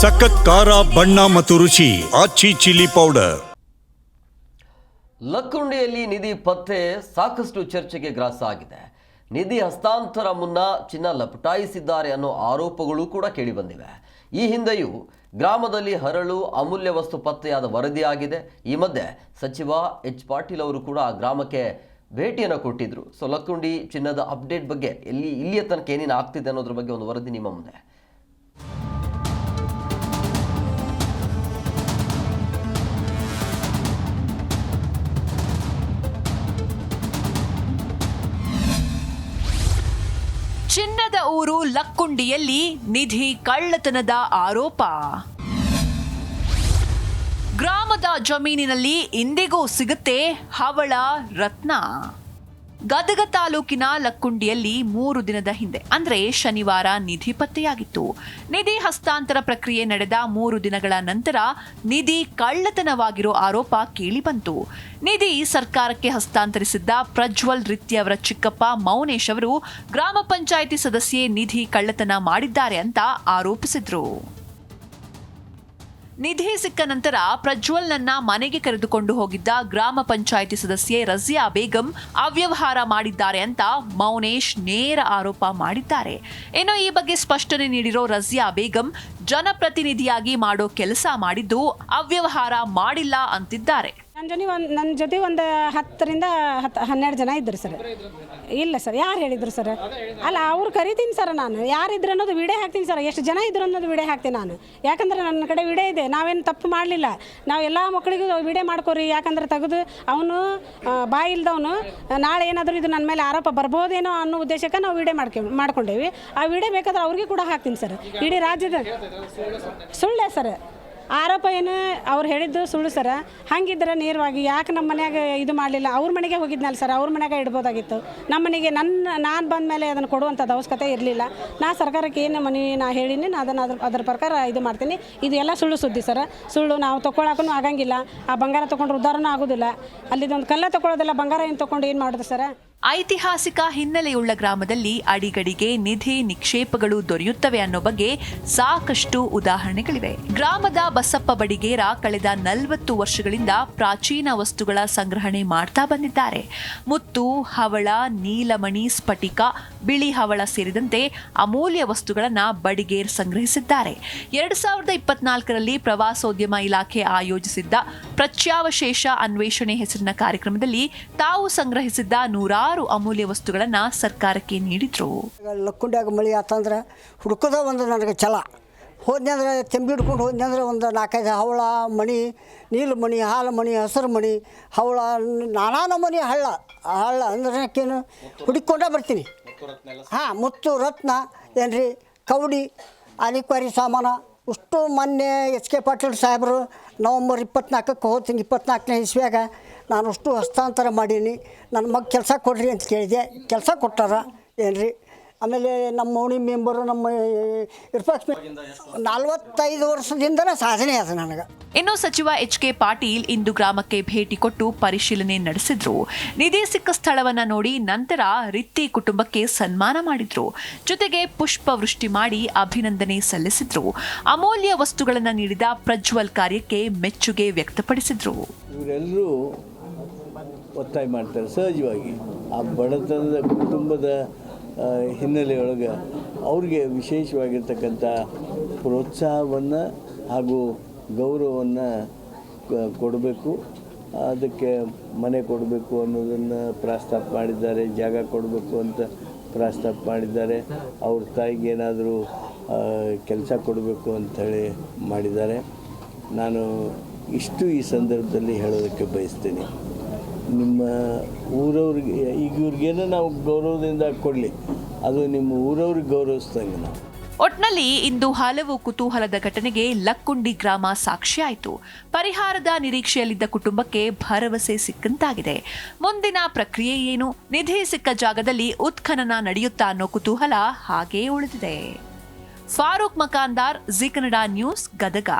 ಸಖತ್ ಖಾರ, ಬಣ್ಣ ಮತ್ತು ರುಚಿ, ಆಚಿ ಚಿಲ್ಲಿ ಪೌಡರ್. ಲಕ್ಕುಂಡಿಯಲ್ಲಿ ನಿಧಿ ಪತ್ತೆ ಸಾಕಷ್ಟು ಚರ್ಚೆಗೆ ಗ್ರಾಸ ಆಗಿದೆ. ನಿಧಿ ಹಸ್ತಾಂತರ ಮುನ್ನ ಚಿನ್ನ ಲಪಟಾಯಿಸಿದ್ದಾರೆ ಅನ್ನೋ ಆರೋಪಗಳು ಕೂಡ ಕೇಳಿಬಂದಿವೆ. ಈ ಹಿಂದೆಯೂ ಗ್ರಾಮದಲ್ಲಿ ಹರಳು, ಅಮೂಲ್ಯ ವಸ್ತು ಪತ್ತೆಯಾದ ವರದಿಯಾಗಿದೆ ಈ ಮಧ್ಯೆ ಸಚಿವ ಎಚ್ ಪಾಟೀಲ್ ಅವರು ಕೂಡ ಆ ಗ್ರಾಮಕ್ಕೆ ಭೇಟಿಯನ್ನು ಕೊಟ್ಟಿದ್ರು. ಸೊ ಲಕ್ಕುಂಡಿ ಚಿನ್ನದ ಅಪ್ಡೇಟ್ ಬಗ್ಗೆ ಎಲ್ಲಿ, ಇಲ್ಲಿಯ ತನಕ ಏನೇನು ಆಗ್ತಿದೆ ಅನ್ನೋದ್ರ ಬಗ್ಗೆ ಒಂದು ವರದಿ ನಿಮ್ಮ ಮುಂದೆ. ಚಿನ್ನದ ಊರು ಲಕ್ಕುಂಡಿಯಲ್ಲಿ ನಿಧಿ ಕಳ್ಳತನದ ಆರೋಪ. ಗ್ರಾಮದ ಜಮೀನಿನಲ್ಲಿ ಇಂದಿಗೂ ಸಿಗುತ್ತೆ ಹವಳ ರತ್ನ. ಗದಗ ತಾಲೂಕಿನ ಲಕ್ಕುಂಡಿಯಲ್ಲಿ ಮೂರು ದಿನದ ಹಿಂದೆ, ಅಂದ್ರೆ ಶನಿವಾರ ನಿಧಿ ಪತ್ತೆಯಾಗಿತ್ತು. ನಿಧಿ ಹಸ್ತಾಂತರ ಪ್ರಕ್ರಿಯೆ ನಡೆದ ಮೂರು ದಿನಗಳ ನಂತರ ನಿಧಿ ಕಳ್ಳತನವಾಗಿರೋ ಆರೋಪ ಕೇಳಿಬಂತು. ನಿಧಿ ಸರ್ಕಾರಕ್ಕೆ ಹಸ್ತಾಂತರಿಸಿದ್ದ ಪ್ರಜ್ವಲ್ ರೀತಿ ಅವರ ಚಿಕ್ಕಪ್ಪ ಮೌನೇಶ್ ಅವರು ಗ್ರಾಮ ಪಂಚಾಯಿತಿ ಸದಸ್ಯೆ ನಿಧಿ ಕಳ್ಳತನ ಮಾಡಿದ್ದಾರೆ ಅಂತ ಆರೋಪಿಸಿದ್ರು. ನಿಧಿ ಸಿಕ್ಕ ನಂತರ ಪ್ರಜ್ವಲ್ನನ್ನ ಮನೆಗೆ ಕರೆದುಕೊಂಡು ಹೋಗಿದ್ದ ಗ್ರಾಮ ಪಂಚಾಯಿತಿ ಸದಸ್ಯೆ ರಜಿಯಾ ಬೇಗಂ ಅವ್ಯವಹಾರ ಮಾಡಿದ್ದಾರೆ ಅಂತ ಮೌನೇಶ್ ನೇರ ಆರೋಪ ಮಾಡಿದ್ದಾರೆ. ಇನ್ನು ಈ ಬಗ್ಗೆ ಸ್ಪಷ್ಟನೆ ನೀಡಿರೋ ರಜಿಯಾ ಬೇಗಂ, ಜನಪ್ರತಿನಿಧಿಯಾಗಿ ಮಾಡೋ ಕೆಲಸ ಮಾಡಿದ್ದು ಅವ್ಯವಹಾರ ಮಾಡಿಲ್ಲ ಅಂತಿದ್ದಾರೆ. ನನ್ನ ಜೊತೆ ಒಂದು ನನ್ನ ಜೊತೆ ಒಂದು ಹತ್ತರಿಂದ ಹತ್ತು ಹನ್ನೆರಡು ಜನ ಇದ್ದರು ಸರ್. ಇಲ್ಲ ಸರ್, ಯಾರು ಹೇಳಿದ್ರು ಸರ್? ಅಲ್ಲ, ಅವ್ರು ಕರಿತೀನಿ ಸರ್ ನಾನು. ಯಾರಿದ್ರು ಅನ್ನೋದು ವಿಡಿಯೋ ಹಾಕ್ತೀನಿ ಸರ್. ಎಷ್ಟು ಜನ ಇದ್ರು ಅನ್ನೋದು ವಿಡಿಯೋ ಹಾಕ್ತೀನಿ ನಾನು. ಯಾಕಂದ್ರೆ ನನ್ನ ಕಡೆ ವಿಡಿಯೋ ಇದೆ. ನಾವೇನು ತಪ್ಪು ಮಾಡಲಿಲ್ಲ. ನಾವು ಎಲ್ಲ ಮಕ್ಕಳಿಗೂ ವಿಡಿಯೋ ಮಾಡ್ಕೋರಿ, ಯಾಕಂದ್ರೆ ತೆಗೆದು ಅವನು ಬಾಯಿ ಇಲ್ದವನು, ನಾಳೆ ಏನಾದರೂ ಇದು ನನ್ನ ಮೇಲೆ ಆರೋಪ ಬರ್ಬೋದೇನೋ ಅನ್ನೋ ಉದ್ದೇಶಕ್ಕೆ ನಾವು ವಿಡಿಯೋ ಮಾಡ್ಕೊ, ಮಾಡ್ಕೊಂಡೇವಿ. ಆ ವಿಡಿಯೋ ಬೇಕಾದ್ರೆ ಅವ್ರಿಗೆ ಕೂಡ ಹಾಕ್ತೀನಿ ಸರ್. ಇಡೀ ರಾಜ್ಯದ ಸುಳ್ಳೆ ಸರ್. ಆರೋಪ ಏನು? ಅವ್ರು ಹೇಳಿದ್ದು ಸುಳ್ಳು ಸರ. ಹಂಗಿದ್ರೆ ನೇರವಾಗಿ ಯಾಕೆ ನಮ್ಮ ಮನ್ಯಾಗ ಇದು ಮಾಡಲಿಲ್ಲ? ಅವ್ರ ಮನೆಗೆ ಹೋಗಿದ್ನಲ್ಲ ಸರ್, ಅವ್ರ ಮನ್ಯಾಗ ಇಡ್ಬೋದಾಗಿತ್ತು. ನಮ್ಮ ಮನೆಗೆ ನನ್ನ ನಾನು ಬಂದ ಮೇಲೆ ಅದನ್ನು ಕೊಡುವಂಥದ್ದು ಅವಶ್ಯಕತೆ ಇರಲಿಲ್ಲ. ನಾ ಸರ್ಕಾರಕ್ಕೆ ಏನು ಮನೆ ನಾ ಹೇಳಿನಿ, ನಾ ಅದನ್ನು ಅದ್ರ ಅದ್ರ ಪ್ರಕಾರ ಇದು ಮಾಡ್ತೀನಿ. ಇದು ಎಲ್ಲ ಸುಳ್ಳು ಸುದ್ದಿ ಸರ್. ಸುಳ್ಳು ನಾವು ತೊಗೊಳಕ್ಕೂ ಆಗಂಗಿಲ್ಲ. ಆ ಬಂಗಾರ ತೊಗೊಂಡ್ರೆ ಉದ್ಧಾರನೂ ಆಗೋದಿಲ್ಲ. ಅಲ್ಲಿದೊಂದು ಕಲ್ಲ ತೊಗೊಳೋದಿಲ್ಲ ಬಂಗಾರ ಏನು ತೊಗೊಂಡು ಏನು ಮಾಡೋದು ಸರ್? ಐತಿಹಾಸಿಕ ಹಿನ್ನೆಲೆಯುಳ್ಳ ಗ್ರಾಮದಲ್ಲಿ ಅಡಿಗಡಿಗೆ ನಿಧಿ ನಿಕ್ಷೇಪಗಳು ದೊರೆಯುತ್ತವೆ ಅನ್ನೋ ಬಗ್ಗೆ ಸಾಕಷ್ಟು ಉದಾಹರಣೆಗಳಿವೆ. ಗ್ರಾಮದ ಬಸಪ್ಪ ಬಡಿಗೇರ ಕಳೆದ ನಲವತ್ತು ವರ್ಷಗಳಿಂದ ಪ್ರಾಚೀನ ವಸ್ತುಗಳ ಸಂಗ್ರಹಣೆ ಮಾಡ್ತಾ ಬಂದಿದ್ದಾರೆ. ಮುತ್ತು, ಹವಳ, ನೀಲಮಣಿ, ಸ್ಫಟಿಕ ಬಿಳಿ ಹವಳ ಸೇರಿದಂತೆ ಅಮೂಲ್ಯ ವಸ್ತುಗಳನ್ನು ಬಡಿಗೇರ್ ಸಂಗ್ರಹಿಸಿದ್ದಾರೆ. ಎರಡು ಸಾವಿರದ ಇಪ್ಪತ್ನಾಲ್ಕರಲ್ಲಿ ಪ್ರವಾಸೋದ್ಯಮ ಇಲಾಖೆ ಆಯೋಜಿಸಿದ್ದ ಪ್ರತ್ಯಾವಶೇಷ ಅನ್ವೇಷಣೆ ಹೆಸರಿನ ಕಾರ್ಯಕ್ರಮದಲ್ಲಿ ತಾವು ಸಂಗ್ರಹಿಸಿದ್ದ ನೂರಾರು ಅಮೂಲ್ಯ ವಸ್ತುಗಳನ್ನು ಸರ್ಕಾರಕ್ಕೆ ನೀಡಿದ್ರು. ಲಕ್ಕುಂಡ್ಯಾಗ ಮಳೆ ಆತಂದ್ರೆ ಹುಡುಕದ ಒಂದು ನನಗೆ ಛಲ. ಹೋದ್ನಿ ಅಂದ್ರೆ ತೆಂಬಿ ಹಿಡ್ಕೊಂಡು ಹೋದ್ನಿ ಅಂದ್ರೆ ಒಂದು ನಾಲ್ಕೈದು ಹವಳ, ಮಣಿ, ನೀಲು ಮಣಿ, ಹಾಲು ಮಣಿ, ಹಸಿರು ಮಣಿ, ಹವಳ ನಾನಾ ನಮೂನಿ ಹಳ್ಳ. ಹಳ್ಳ ಅಂದ್ರೆ ಏನು ಹುಡುಕೊಂಡೇ ಬರ್ತೀನಿ. ಹಾಂ ಮುತ್ತು ರತ್ನ ಏನ್ರಿ, ಕೌಡಿ, ಅಲಿಕ್ವಾರಿ ಸಾಮಾನು ಅಷ್ಟು ಮೊನ್ನೆ ಎಚ್ ಕೆ ಪಾಟೀಲ್ ಸಾಹೇಬರು ನವಂಬರ್ ಇಪ್ಪತ್ನಾಲ್ಕಕ್ಕೆ ಹೋಗ್ತೀನಿ ಇಪ್ಪತ್ನಾಲ್ಕನೇ ಇಸ್ವಿಯಾಗ ನಾನು ಅಷ್ಟು ಹಸ್ತಾಂತರ ಮಾಡೀನಿ. ನನ್ನ ಮಗ ಕೆಲಸ ಕೊಡ್ರಿ ಅಂತ ಕೇಳಿದೆ. ಕೆಲಸ ಕೊಟ್ಟಾರ, ಏನ್ರಿ? ಆಮೇಲೆ ನಮ್ಮ ಓಣಿ ಮೆಂಬರು ನಮ್ಮ ಇರ್ಫಾಕ್ಸ್ ನಲ್ವತ್ತೈದು ವರ್ಷದಿಂದ ಸಾಧನೆ ಅದು ನನಗೆ. ಇನ್ನು ಸಚಿವ ಎಚ್ ಕೆ ಪಾಟೀಲ್ ಇಂದು ಗ್ರಾಮಕ್ಕೆ ಭೇಟಿ ಕೊಟ್ಟು ಪರಿಶೀಲನೆ ನಡೆಸಿದ್ರು. ನಿಧಿ ಸಿಕ್ಕ ಸ್ಥಳವನ್ನ ನೋಡಿ ನಂತರ ರಿತ್ತಿ ಕುಟುಂಬಕ್ಕೆ ಸನ್ಮಾನ ಮಾಡಿದ್ರು. ಜೊತೆಗೆ ಪುಷ್ಪವೃಷ್ಟಿ ಮಾಡಿ ಅಭಿನಂದನೆ ಸಲ್ಲಿಸಿದ್ರು. ಅಮೂಲ್ಯ ವಸ್ತುಗಳನ್ನು ನೀಡಿದ ಪ್ರಜ್ವಲ್ ಕಾರ್ಯಕ್ಕೆ ಮೆಚ್ಚುಗೆ ವ್ಯಕ್ತಪಡಿಸಿದ್ರು. ಇವರೆಲ್ಲರೂ ಒತ್ತಾಯ ಮಾಡ್ತಾರೆ. ಸಹಜವಾಗಿ ಆ ಬಡತನದ ಕುಟುಂಬದ ಹಿನ್ನೆಲೆಯೊಳಗೆ ಅವ್ರಿಗೆ ವಿಶೇಷವಾಗಿರ್ತಕ್ಕಂಥ ಪ್ರೋತ್ಸಾಹವನ್ನು ಹಾಗೂ ಗೌರವವನ್ನು ಕೊಡಬೇಕು. ಅದಕ್ಕೆ ಮನೆ ಕೊಡಬೇಕು ಅನ್ನೋದನ್ನು ಪ್ರಸ್ತಾಪ ಮಾಡಿದ್ದಾರೆ, ಜಾಗ ಕೊಡಬೇಕು ಅಂತ ಪ್ರಸ್ತಾಪ ಮಾಡಿದ್ದಾರೆ. ಅವ್ರ ತಾಯಿಗೆ ಏನಾದರೂ ಕೆಲಸ ಕೊಡಬೇಕು ಅಂಥೇಳಿ ಮಾಡಿದ್ದಾರೆ. ನಾನು ಇಷ್ಟು ಈ ಸಂದರ್ಭದಲ್ಲಿ ಹೇಳೋದಕ್ಕೆ ಬಯಸ್ತೀನಿ. ನಿಮ್ಮ ಊರವ್ರಿಗೆ, ಈಗ ನಾವು ಗೌರವದಿಂದ ಕೊಡಲಿ, ಅದು ನಿಮ್ಮ ಊರವ್ರಿಗೆ ಗೌರವಿಸ್ದಂಗೆ ನಾವು. ಒಟ್ನಲ್ಲಿ ಇಂದು ಹಲವು ಕುತೂಹಲದ ಘಟನೆಗೆ ಲಕ್ಕುಂಡಿ ಗ್ರಾಮ ಸಾಕ್ಷಿಯಾಯಿತು ಪರಿಹಾರದ ನಿರೀಕ್ಷೆಯಲ್ಲಿದ್ದ ಕುಟುಂಬಕ್ಕೆ ಭರವಸೆ ಸಿಕ್ಕಂತಾಗಿದೆ. ಮುಂದಿನ ಪ್ರಕ್ರಿಯೆ ಏನು? ನಿಧಿ ಸಿಕ್ಕ ಜಾಗದಲ್ಲಿ ಉತ್ಖನನ ನಡೆಯುತ್ತಾ ಅನ್ನೋ ಕುತೂಹಲ ಹಾಗೇ ಉಳಿದಿದೆ. Farooq Makandar, G Kannada news, Gadag.